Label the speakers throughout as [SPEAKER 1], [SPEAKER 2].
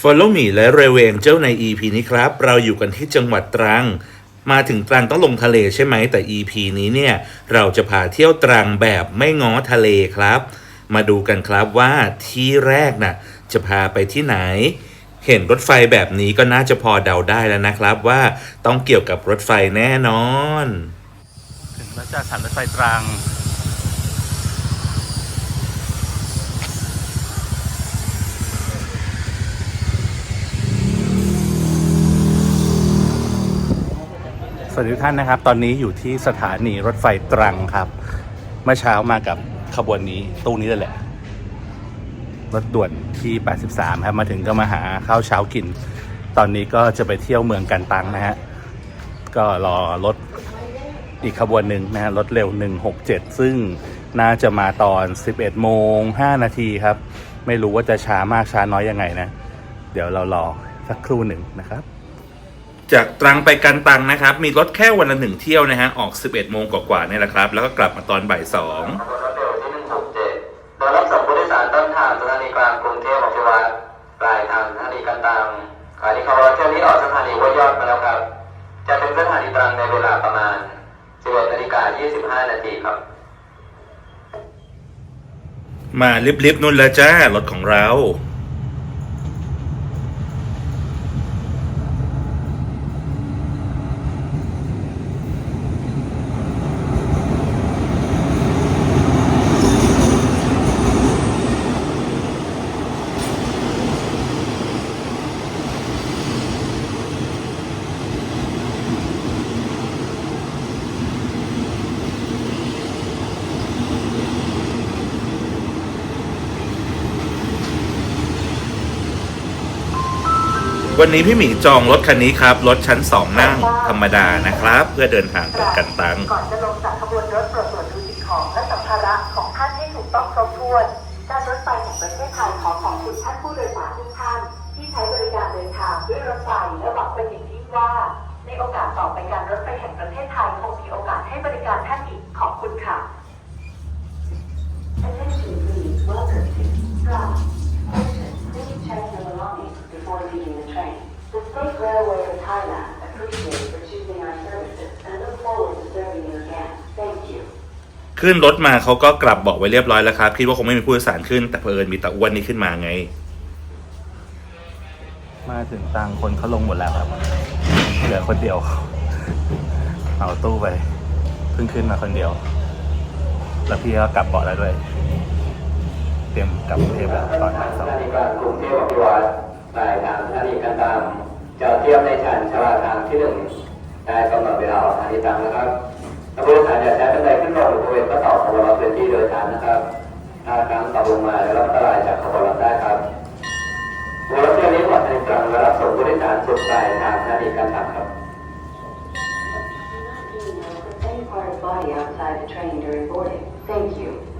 [SPEAKER 1] Follow me และ r e w a n g e l ใน EP นี้ครับ เราอยู่กันที่จังหวัดตรัง มาถึงตรังต้องลงทะเลใช่ไหมแต่ EP นี้เนี่ย เราจะพาเที่ยวตรังแบบไม่ง้อทะเลครับ มาดูกันครับว่าที่แรกน่ะจะพาไปที่ไหน เห็นรถไฟแบบนี้ก็น่าจะพอเดาได้แล้วนะครับว่าต้องเกี่ยวกับรถไฟแน่นอน
[SPEAKER 2] ถึงแล้วจากสถานรถไฟตรัง วัสดีทุกท่านนะครับ ตอนนี้อยู่ที่สถานีรถไฟตรังครับ เมื่อเช้ามากับขบวนนี้ตู้นี้เลยแหละ รถด่วนที่ 83 ครับ มาถึงก็มาหาข้าวเช้ากิน ตอนนี้ก็จะไปเที่ยวเมืองกันตังนะฮะ ก็รอรถอีกขบวนหนึ่งนะฮะ รถเร็ว 167 ซึ่งน่าจะมาตอน 11 โมง 5 นาทีครับ ไม่รู้ว่าจะช้ามากช้าน้อยยังไงนะ เดี๋ยวเรารอสักครู่หนึ่งนะครับ
[SPEAKER 1] จากตรังไปกันตังนะครับ มีรถแค่วันละหนึ่งเที่ยวนะฮะ ออก 11 โมงกว่าๆเนี่ยแหละครับ แล้วก็กลับมาตอนบ่ายสอง
[SPEAKER 3] ขบวนรถเร็วที่167โดยรับส่งผู้โดยสารต้นทางสถานีกลางกรุงเทพอภิวัตรปลายทางสถานีกันตังขณะนี้ขบวนเที่ยวนี้ออกสถานีห้วยยอดมาแล้วครับ จะถึงสถานีตรังในเวลาประมาณ 11นาฬิกา25 นาทีครับ
[SPEAKER 1] มาลิบๆนู่นแล้วจ้ารถของเรา วันนี้พี่หมีจองรถคันนี้ครับ รถชั้น 2 นั่งธรรมดานะครับ เพื่อเดินทางไปกันตัง
[SPEAKER 4] ก่อนจะลงจากขบวนรถตรวจตรวจดูสิ่งของและสัมภาระของท่านให้ถูกต้องครบถ้วน การรถไฟแห่งประเทศไทยขอขอบคุณท่านผู้โดยสารทุกท่าน ที่ใช้บริการเดินทางด้วยรถไฟและหวังเป็นอย่างยิ่งว่า ในโอกาสต่อไปการรถไฟแห่งประเทศไทยคงมีโอกาสให้บริการท่านอีกขอบคุณค่ะ Attention please welcome to Prague. Attention, please check your belongings before leaving the train. The State Railway of Thailand appreciates for choosing our services and look forward to serving you again. Thank you.
[SPEAKER 1] ขึ้นรถมาเขาก็กลับเบอกไว้เรียบร้อยแล้วครับ คิดว่าคงไม่มีผู้โดยสารขึ้น แต่เพอเอิญมีตะอ้วนนี้ขึ้นมาไง
[SPEAKER 2] มาถึงตังคนเขาลงหมดแล้วครับเหลือคนเดียวเอาตู้ไปเพิ่งขึ้นมาคนเดียว แล้วพี่ก็กลับเบาะแล้วด้วย เตรียมกลับกรุงเทพแล้วตอนบ่ายส
[SPEAKER 3] ส
[SPEAKER 2] อง
[SPEAKER 3] ถานีกลางกรุงเทพอภิวัตรปลายทางสถานีกันตัง จอดเทียบในชั้นชาลาทางที่หนึ่งได้กำหนดเวลาออกสถานีตรังนะครับถ้าผู้โดยสารอยากใช้บันไดขึ้นลงหรือบริเวณก็ต่อขบวนรถเป็นที่โดยสารนะครับถ้าครั้งต่อลงมาแล้วรับอันตรายจากขบวนรถได้ครับขบวนรถเที่ยวนี้หมดในตรังและรับส่งผู้โดยสารสุดปลายทางสถานีกันตังครับ
[SPEAKER 4] body outside the train during boarding. Thank you.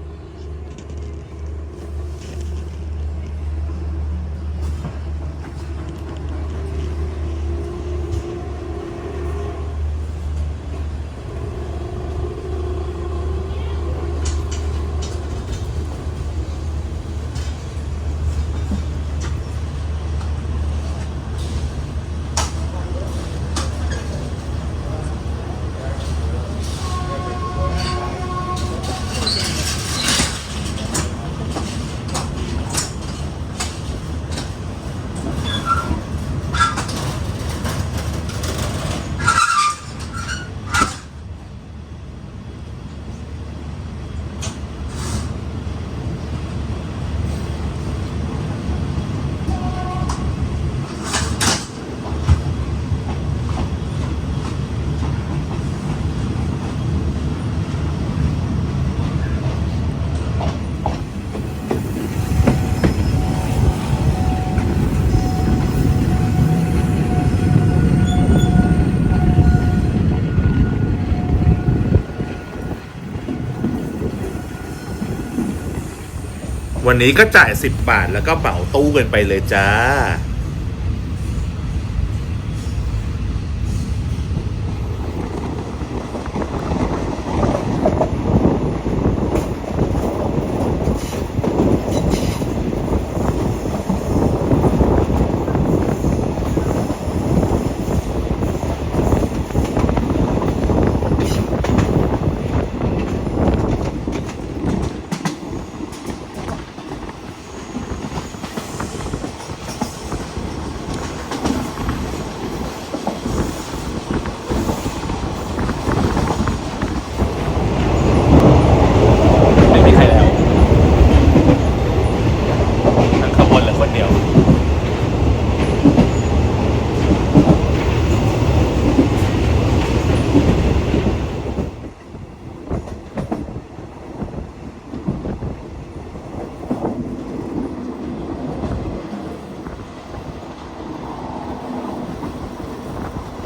[SPEAKER 1] วันนี้ก็จ่าย 10 บาทแล้วก็เป่าตู้กันไปเลยจ้า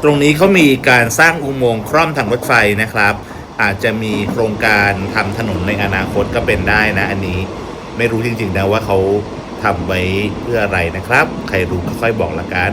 [SPEAKER 1] ต รงนี้เขามีการสร้างอุโมงค์คร่อมทางรถไฟนะครับ อาจจะมีโครงการทำถนนในอนาคตก็เป็นได้นะ อันนี้ไม่รู้จริงๆนะว่าเขาทำไว้เพื่ออะไรนะครับ ใครรู้ก็ค่อยบอกละกัน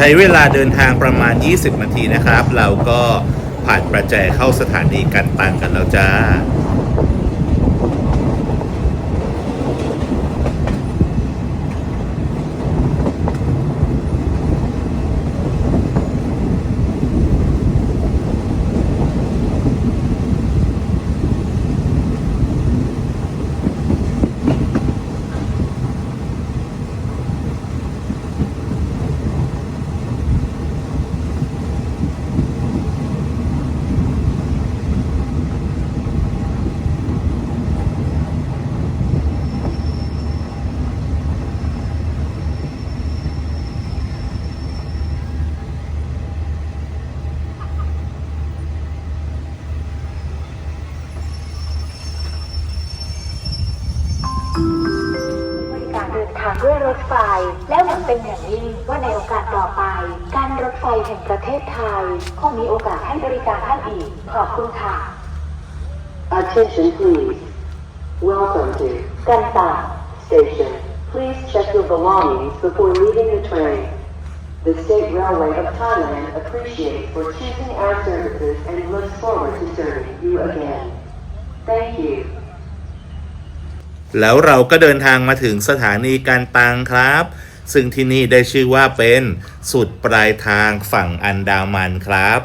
[SPEAKER 1] ช้เวลาเดินทางประมาณ 20 นาทีนะครับ เราก็ผ่านประแจเข้าสถานีกันตังกันแล้วจ้า
[SPEAKER 4] บริการเดินทางด้วยรถไฟ และหวังเป็นอย่างยิ่งว่าในโอกาสต่อไป การรถไฟแห่งประเทศไทย คงมีโอกาสให้บริการท่านอีก ขอบคุณค่ะ
[SPEAKER 5] Attention please. Welcome to
[SPEAKER 4] กันตาง
[SPEAKER 5] station. Please check your belongings before leaving the train. The State Railway of Thailand appreciates for choosing our services and looks forward to serving you again. Thank you.
[SPEAKER 1] แล้วเราก็เดินทางมาถึงสถานีการตังครับ ซึ่งที่นี่ได้ชื่อว่าเป็นสุดปลายทางฝั่งอันดามันครับ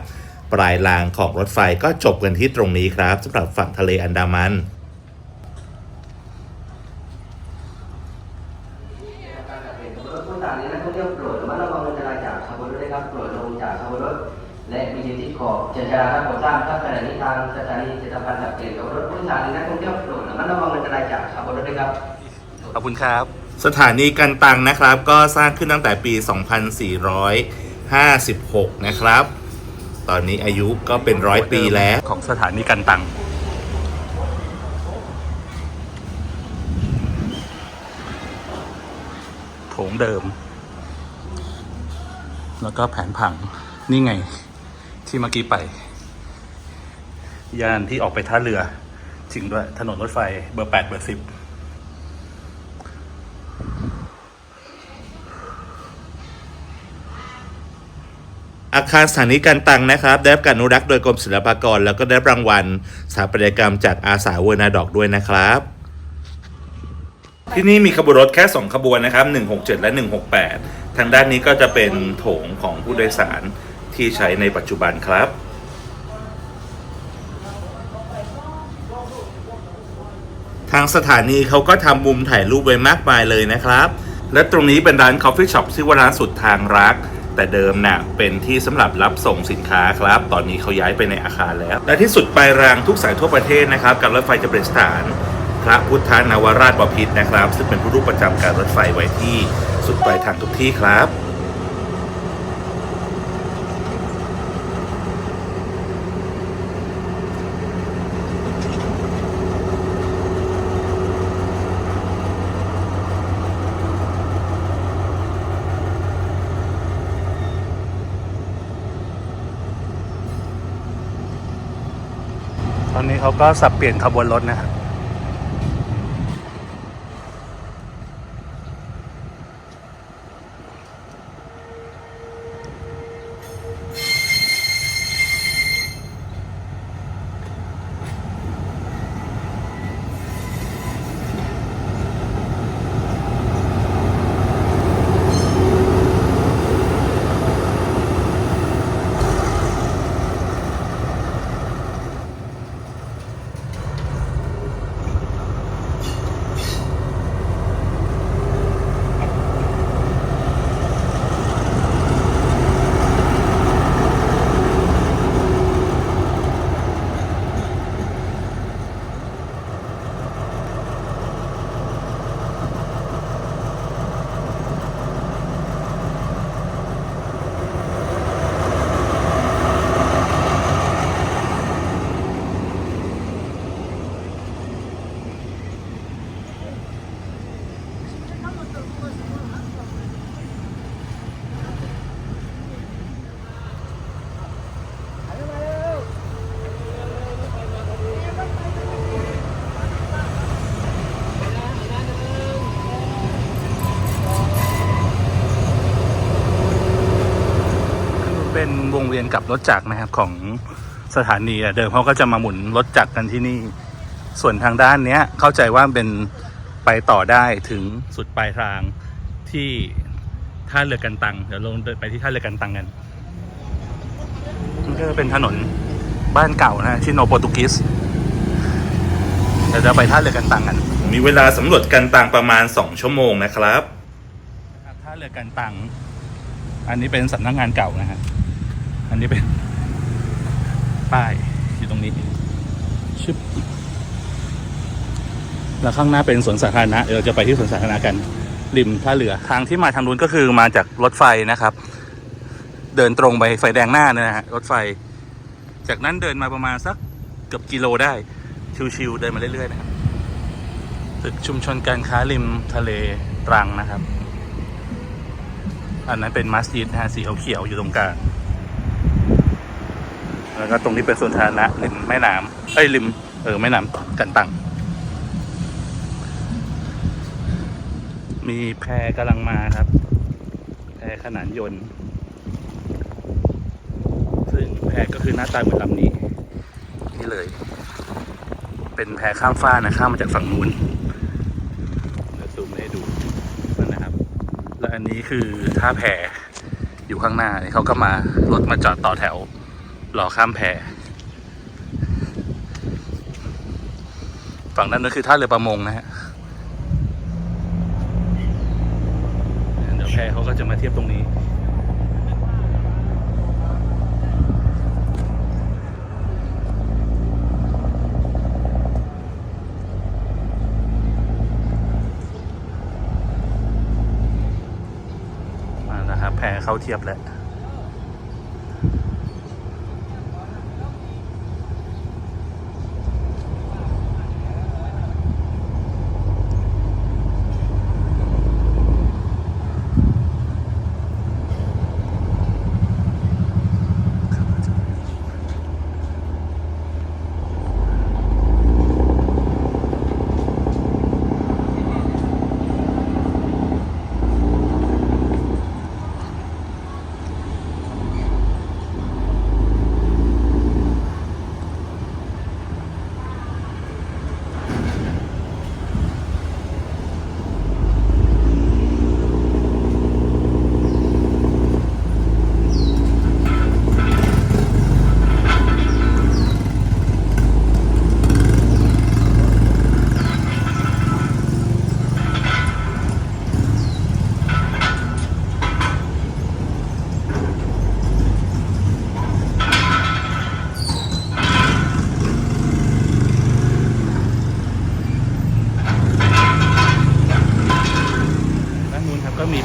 [SPEAKER 1] ปลายรางของรถไฟก็จบกันที่ตรงนี้ครับสำหรับฝั่งทะเลอันดามัน
[SPEAKER 6] การจัดเห็นรถผู้โดยสารนี้นักท่องเที่ยวโปรดระมัดระวังอันตรายจากขบวนรถด้วยครับโปรดลงจากขบวนรถและมียืนที่ขอบเจรจาครับผมทราบครับขณะนี้ทางสถานีจะทำการจัดเปลี่ยนขบวนรถผู้โดยสารนี้นักท่องเที่ยวโปรดระมัดระวังอันตรายจากขบวนรถด้วยครับ
[SPEAKER 2] ขอบคุณครับ
[SPEAKER 1] สถานีกันตังนะครับ ก็สร้างขึ้นตั้งแต่ปี 2456 นะครับ ตอนนี้อายุก็เป็นร้อยปีแล้ว
[SPEAKER 2] ของสถานีกันตังโถงเดิม แล้วก็แผนผังนี่ไง ที่เมื่อกี้ไป ย่านที่ออกไปท่าเรือจริงด้วยถนนรถไฟเบอร์แปดเบอร์สิบ
[SPEAKER 1] อาคารสถานีการตังนะครับ ได้รับการอนุรักษ์โดยกรมศิลปากร แล้วก็ได้รับรางวัลสถาปัตยกรรมจากอาสาเวอร์นาดอกด้วยนะครับ ที่นี่มีขบวนรถแค่ 2 ขบวนนะครับ 167 และ 168 ทางด้านนี้ก็จะเป็นโถงของผู้โดยสารที่ใช้ในปัจจุบันครับทางสถานีเขาก็ทำมุมถ่ายรูปไว้มากมายเลยนะครับ และตรงนี้เป็นร้าน Coffee Shop ชื่อว่าร้านสุดทางรัก แต่เดิมน่ะเป็นที่สำหรับรับส่งสินค้าครับ ตอนนี้เขาย้ายไปในอาคารแล้ว และที่สุดปลายรางทุกสายทั่วประเทศนะครับกับรถไฟจะเป็นสถานพระพุทธนาวราชบพิตรนะครับ ซึ่งเป็นผู้รูปประจำการรถไฟไว้ที่สุดปลายทางทุกที่ครับ
[SPEAKER 2] ตอนนี้เขา ก็สับเปลี่ยนขบวนรถนะครับ วงเวียนกลับรถจักรนะครับของสถานีอะเดิมเขาก็จะมาหมุนรถจักรกันที่นี่ ส่วนทางด้านเนี้ยเข้าใจว่าเป็นไปต่อได้ถึงสุดปลายทางที่ท่าเรือกันตัง เดี๋ยวลงเดินไปที่ท่าเรือกันตังกันมันก็จะเป็นถนนบ้านเก่านะชิโนโปรตุกิสเดี๋ยวจะไปท่าเรือกันตังกัน
[SPEAKER 1] มีเวลาสำรวจกันตังประมาณ 2 ชั่วโมงนะครับ
[SPEAKER 2] ท่าเรือกันตัง อันนี้เป็นสำนักงานเก่านะฮะ อันนี้เป็น ป้ายอยู่ตรงนี้ ชึบ แล้วข้างหน้าเป็นสวนสาธารณะ เดี๋ยวเราจะไปที่สวนสาธารณะกันริมท่าเรือ ทางที่มาทางนู้นก็คือมาจากรถไฟนะครับ เดินตรงไปไฟแดงหน้านะฮะรถไฟ จากนั้นเดินมาประมาณสักเกือบกิโลได้ ชิวๆเดินมาเรื่อยๆนะครับตึกชุมชนการค้าริมทะเลตรังนะครับ อันนั้นเป็นมัสยิดนะฮะสีเขียวๆอยู่ตรงกลาง แล้วก็ตรงนี้เป็นสวนสาธารณะริมแม่น้ำเอ้ยริมเออแม่น้ำกันตัง มีแพกำลังมาครับ แพขนานยนต์ ซึ่งแพก็คือหน้าตาเหมือนลำนี้ นี่เลย เป็นแพข้ามฟ้านะข้ามมาจากฝั่งนู้นเดี๋ยวซูมให้ดูนั่นนะครับ และอันนี้คือท่าแพอยู่ข้างหน้าเขาก็มารถมาจอดต่อแถว รอข้ามแพฝั่งนั้นก็คือท่าเรือประมงนะฮะเดี๋ยวแพเขาก็จะมาเทียบตรงนี้มานะครับแพเขาเทียบแล้ว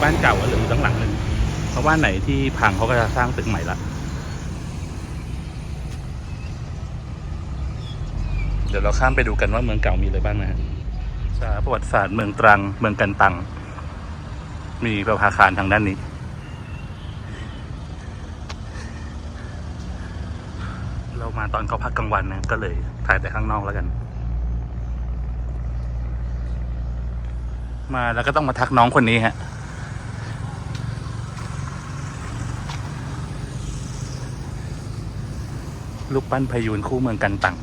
[SPEAKER 2] บ้านเก่าหลือตั้งหลังหนึ่งเพราะว่าไหนที่พังเขาก็จะสร้างตึกใหม่ละเดี๋ยวเราข้ามไปดูกันว่าเมืองเก่ามีอะไรบ้างนะฮะสาประวัติศาสตร์เมืองตรัง เมืองกันตัง มีประภาคารทางด้านนี้ เรามาตอนเขาพักกลางวันนะก็เลยถ่ายแต่ข้างนอกแล้วกัน มาแล้วก็ต้องมาทักน้องคนนี้ฮะ ลูกปั้นพยูนคู่เมืองกันตัง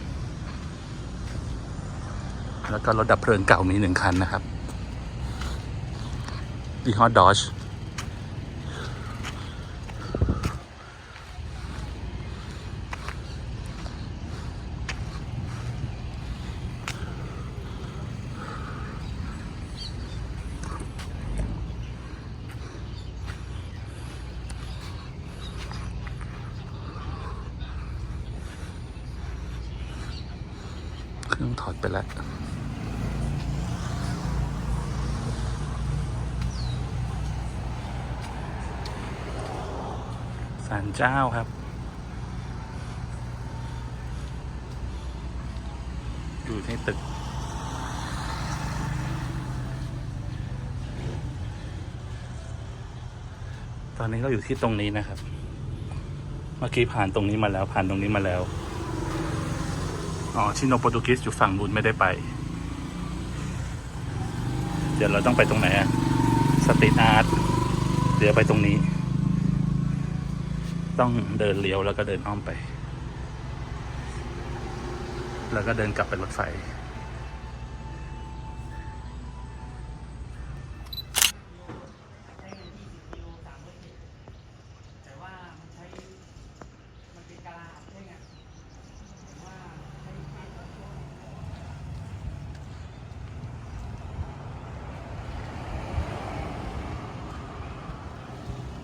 [SPEAKER 2] แล้วก็รถดับเพลิงเก่ามีหนึ่งคันนะครับยี่ห้อดอชเครื่องถอดไปแล้ว ศาล เจ้าครับ อยู่ในตึก ตอนนี้เราอยู่ที่ตรงนี้นะครับ เมื่อกี้ผ่านตรงนี้มาแล้ว ผ่านตรงนี้มาแล้ว อ๋อ ชิโนโปรตุกิสอยู่ฝั่งนู้นไม่ได้ไป เดี๋ยวเราต้องไปตรงไหนอะสตรีทอาร์ตเดี๋ยวไปตรงนี้ ต้องเดินเลี้ยวแล้วก็เดินอ้อมไป แล้วก็เดินกลับไปรถไฟ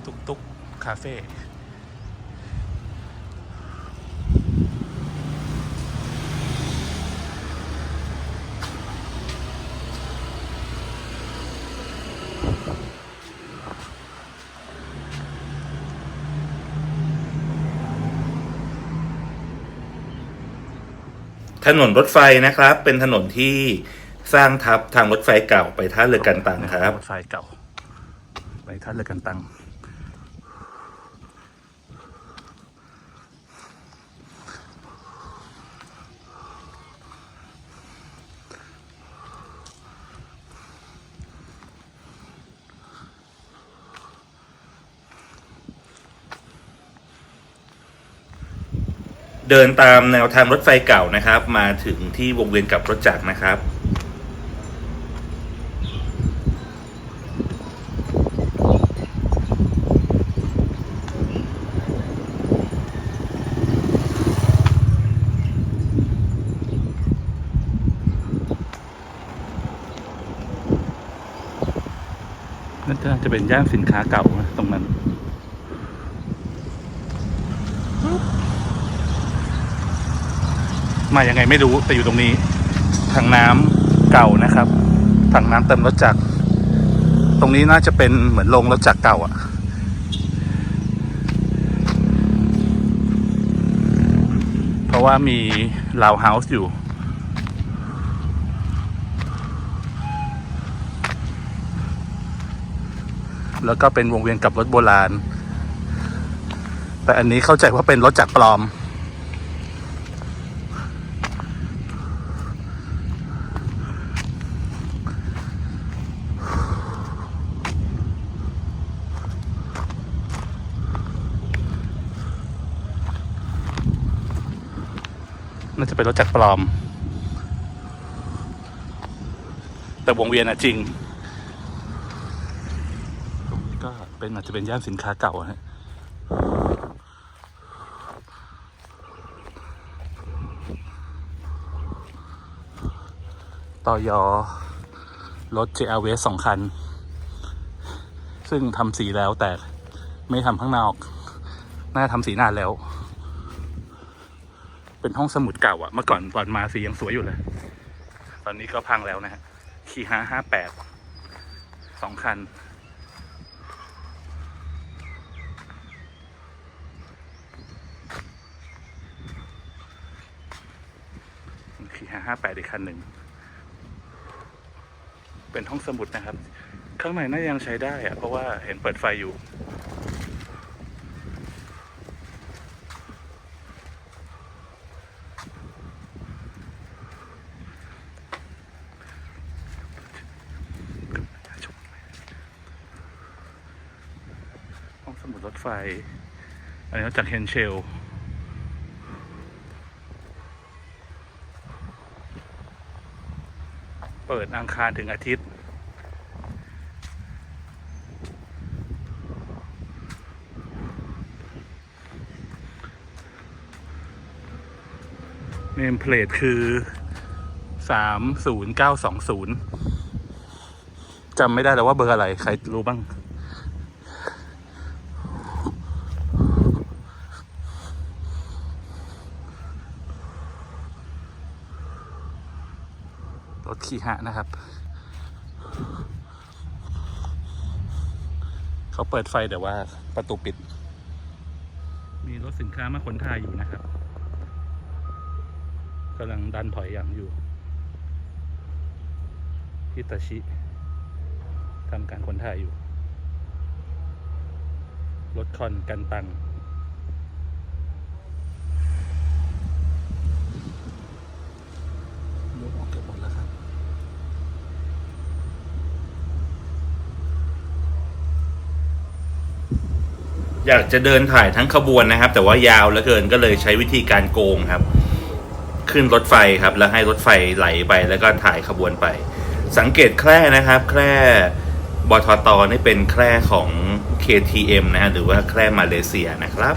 [SPEAKER 2] ตุกตุกคาเฟ่
[SPEAKER 1] ถนนรถไฟนะครับ เป็นถนนที่สร้างทับทางรถไฟเก่าไปท่าเรือกันตังครับ
[SPEAKER 2] รถไฟเก่า ไปท่าเรือกันตัง
[SPEAKER 1] เดินตามแนวทางรถไฟเก่านะครับ มาถึงที่วงเวียนกลับรถจักรนะครับ
[SPEAKER 2] นั่นน่าจะเป็นย่านสินค้าเก่านะตรงนั้น มายังไงไม่รู้แต่อยู่ตรงนี้ถังน้ำเก่านะครับถังน้ำเติมรถจักรตรงนี้น่าจะเป็นเหมือนโรงรถจักรเก่าอะเพราะว่ามีลาวเฮาส์อยู่แล้วก็เป็นวงเวียนกับรถโบราณ แต่อันนี้เข้าใจว่าเป็นรถจักรปลอม เป็นรถจักรปลอม แต่วงเวียนอะจริงตรงนี้ก็เป็นอาจจะเป็นย่านสินค้าเก่าฮะต่อยอรถ JRV สองคัน ซึ่งทำสีแล้วแต่ไม่ทำข้างนอก น่าทำสีนานแล้ว เป็นห้องสมุดเก่าอะเมื่อก่อนตอนมาสียังสวยอยู่เลย ตอนนี้ก็พังแล้วนะฮะคีห้าห้าแปดสองคัน คีห้าห้าแปดอีกคันหนึ่ง เป็นห้องสมุดนะครับ ข้างในน่ายังใช้ได้อะเพราะว่าเห็นเปิดไฟอยู่ ห้องสมุดรถ ไฟ อันนี้มาจากเฮนเชลเปิดอังคารถึงอาทิตย์ เนมเพลทคือสามศูนย์เก้าสองศูนย์จำไม่ได้แล้วว่าเบอร์อะไร ใครรู้บ้าง รถขี่หะนะครับ เขาเปิดไฟแต่ว่าประตูปิด มีรถสินค้ามาขนถ่ายอยู่นะครับกำลังดันถอยอย่างอยู่ฮิตาชิทำการขนถ่ายอยู่ รถคอนกันตังยกออกเกือบหมดแล้วครับ ร
[SPEAKER 1] อยากจะเดินถ่ายทั้งขบวนนะครับ แต่ว่ายาวเหลือเกินก็เลยใช้วิธีการโกงครับ ขึ้นรถไฟครับ แล้วให้รถไฟไหลไปแล้วก็ถ่ายขบวนไป สังเกตแคร่นะครับ แคร่บทตนี่เป็นแคร่ของ KTM นะฮะหรือว่าแคร่มาเลเซียนะครับ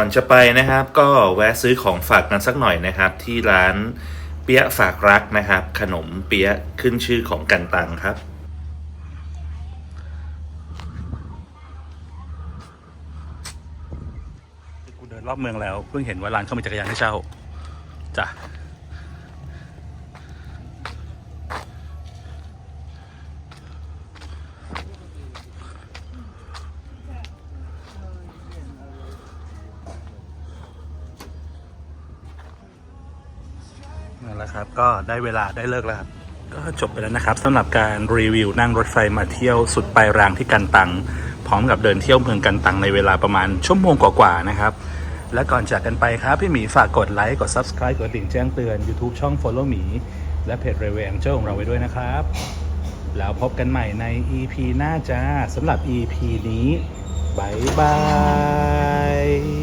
[SPEAKER 1] อนจะไปนะครับ ก็แวะซื้อของฝากกันสักหน่อยนะครับ ที่ร้านเปี๊ยะฝากรักนะครับ ขนมเปี๊ยะขึ้นชื่อของกันตังครับ
[SPEAKER 2] กูเดินรอบเมืองแล้ว เพิ่งเห็นว่าร้านเขามีจักรยานให้เช่าจ้ะ นะครับ ก็ได้เวลาได้เลิกแล้วครับ ก็จบไปแล้วนะครับสำหรับการรีวิวนั่งรถไฟมาเที่ยวสุดปลายรางที่กันตัง พร้อมกับเดินเที่ยวเมืองกันตังในเวลาประมาณชั่วโมงกว่าๆนะครับ และก่อนจากกันไปครับ พี่หมีฝากกดไลค์กด Subscribe กดดิ่งแจ้งเตือน YouTube ช่อง Follow หมีและเพจ r e v e n g e r ของเราไว้ด้วยนะครับ แล้วพบกันใหม่ใน EP หน้าจ้าสำหรับ EP นี้บายบาย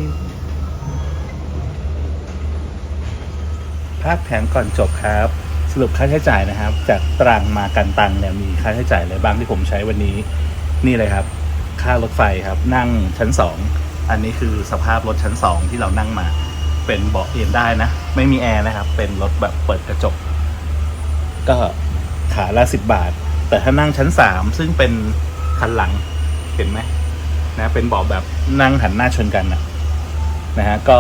[SPEAKER 2] าพแผนก่อนจบครับ สรุปค่าใช้จ่ายนะครับ จากตรังมากันตังเนี่ยมีค่าใช้จ่ายอะไรบ้างที่ผมใช้วันนี้นี่เลยครับ ค่ารถไฟครับนั่งชั้น 2 อันนี้คือสภาพรถชั้น 2 ที่เรานั่งมา เป็นเบาะเอนได้นะ ไม่มีแอร์นะครับ เป็นรถแบบเปิดกระจก ก็ขาละสิบบาท แต่ถ้านั่งชั้น 3 ซึ่งเป็นคันหลังเห็นไหมนะเป็นเบาะแบบนั่งหันหน้าชนกันนะนะฮะก็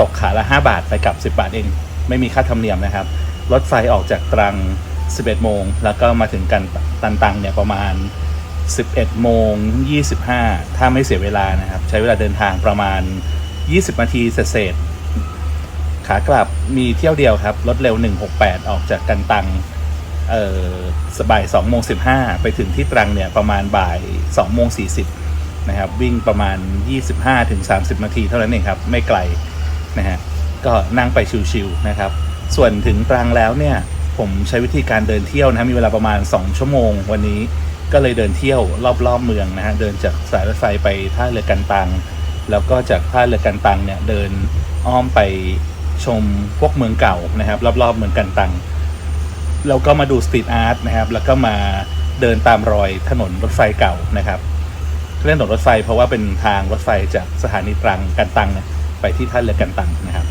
[SPEAKER 2] ตกขาละ 5 บาทไปกลับ 10 บาทเอง ไม่มีค่าธรรมเนียมนะครับ รถไฟออกจากตรัง 11 โมง แล้วก็มาถึงกันตันตังเนี่ยประมาณ 11 โมง 25 ถ้าไม่เสียเวลานะครับ ใช้เวลาเดินทางประมาณ 20 นาทีเศษขากลับมีเที่ยวเดียวครับ รถเร็ว 168 ออกจากกันตังเออสบ่าย2โมง15 ไปถึงที่ตรังเนี่ยประมาณบ่าย2โมง40นะครับวิ่งประมาณ 25-30 นาทีเท่านั้นเองครับ ไม่ไกล นะฮะก็นั่งไปชิวๆนะครับ ส่วนถึงตรังแล้วเนี่ยผมใช้วิธีการเดินเที่ยวนะมีเวลาประมาณ 2 ชั่วโมง วันนี้ก็เลยเดินเที่ยวรอบๆเมืองนะฮะเดินจากสายรถไฟไปท่าเรือกันตัง แล้วก็จากท่าเรือกันตังเนี่ยเดินอ้อมไปชมพวกเมืองเก่านะครับ รอบๆเมืองกันตังแล้วก็มาดูสตรีทอาร์ตนะครับ แล้วก็มาเดินตามรอยถนนรถไฟเก่านะครับเล่นถนนรถไฟเพราะว่าเป็นทางรถไฟจากสถานีตรังกันตังเนี่ย ไปที่ท่าเรือกันตังนะครับ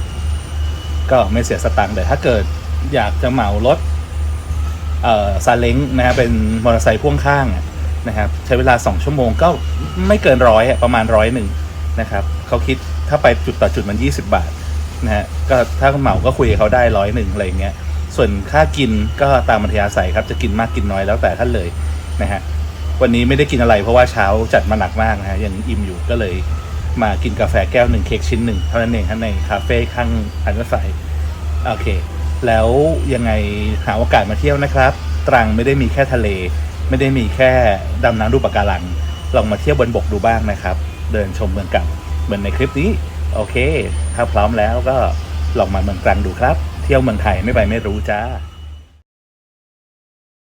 [SPEAKER 2] ก็ไม่เสียสตังค์แต่ถ้าเกิดอยากจะเหมารถเอ่อซาเล้งนะครับเป็นมอเตอร์ไซค์พ่วงข้างนะครับ ใช้เวลา 2 ชั่วโมงก็ไม่เกินร้อยประมาณร้อยหนึ่งนะครับเขาคิดถ้าไปจุดต่อจุดมัน 20 บาทนะฮะก็ถ้าเหมาก็คุยกับเขาได้ร้อยหนึ่งอะไรอย่างเงี้ยส่วนค่ากินก็ตามมัธยาศัยครับจะกินมากกินน้อยแล้วแต่ท่านเลยนะฮะวันนี้ไม่ได้กินอะไรเพราะว่าเช้าจัดมาหนักมากนะฮะยังอิ่มอยู่ก็เลย มากินกาแฟแก้วหนึ่งเค้กชิ้นหนึ่งเท่านั้นเองครับในคาเฟ่ข้างทางรถไฟโอเค แล้วยังไงหาโอกาสมาเที่ยวนะครับ ตรังไม่ได้มีแค่ทะเล ไม่ได้มีแค่ดำน้ำดูปะการัง ลองมาเที่ยวบนบกดูบ้างนะครับ เดินชมเมืองเก่าเหมือนในคลิปนี้ โอเค ถ้าพร้อมแล้วก็ลองมาเมืองตรังดูครับ เที่ยวเมืองไทยไม่ไปไม่รู้จ้า